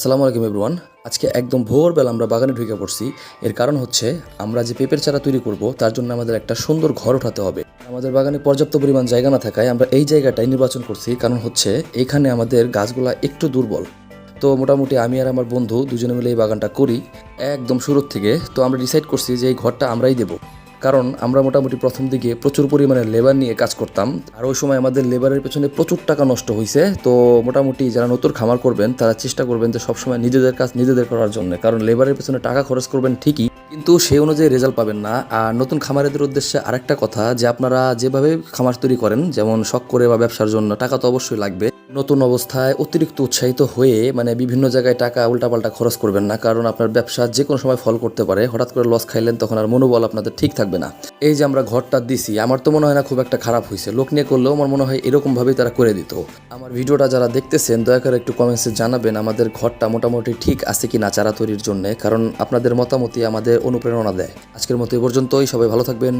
আসসালামু আলাইকুম এভরিওয়ান। আজকে একদম ভোরবেলা আমরা বাগানে ঢুকে পড়ছি। এর কারণ হচ্ছে আমরা যে পেঁপের চারা তৈরি করব, তার জন্য আমাদের একটা সুন্দর ঘর উঠাতে হবে। আমাদের বাগানে পর্যাপ্ত পরিমাণ জায়গা না থাকায় আমরা এই জায়গাটাই নির্বাচন করছি। কারণ হচ্ছে এখানে আমাদের গাছগুলা একটু দুর্বল। তো মোটামুটি আমি আর আমার বন্ধু দুজনে মিলে এই বাগানটা করি, একদম শুরুর থেকে। তো আমরা ডিসাইড করছি যে এই ঘরটা আমরাই দেবো। কারণ আমরা মোটামুটি প্রথম দিকে প্রচুর পরিমাণে লেবার নিয়ে কাজ করতাম। আর ওই সময় আমাদের লেবারের পেছনে প্রচুর টাকা নষ্ট হয়েছে তো মোটামুটি যারা নতুন খামার করবেন, তারা চেষ্টা করবেন যে সবসময় নিজেদের কাজ নিজেদের করার জন্য। কারণ লেবারের পেছনে টাকা খরচ করবেন ঠিকই, কিন্তু সেই অনুযায়ী রেজাল্ট পাবেন না। আর নতুন খামারেদের উদ্দেশ্যে আরেকটা কথা, যে আপনারা যেভাবে খামার তৈরি করেন, যেমন শখ করে বা ব্যবসার জন্য, টাকা তো অবশ্যই লাগবে। নতুন অবস্থায় অতিরিক্ত উৎসাহিত হয়ে মানে বিভিন্ন জায়গায় টাকা উল্টাপাল্টা খরচ করবেন না, কারণ আপনার ব্যবসা যে কোনো সময় ফল করতে পারে। হঠাৎ করে লস খাইলেন, তখন আর মনোবল আপনাদের ঠিক থাকবে না। এই যে আমরা ঘরটা দিছি, আমার তো মনে হয় না খুব একটা খারাপ হয়েছে লোক নিয়ে করলেও আমার মনে হয় এরকমভাবেই তারা করে দিত। আমার ভিডিওটা যারা দেখতেছেন, দয়া করে একটু কমেন্টসে জানাবেন আমাদের ঘরটা মোটামুটি ঠিক আছে কি না চারা তৈরির জন্য, কারণ আপনাদের মতামতই আমাদের অনুপ্রেরণা দেয়। আজকের মতো এ পর্যন্তই, সবাই ভালো থাকবেন।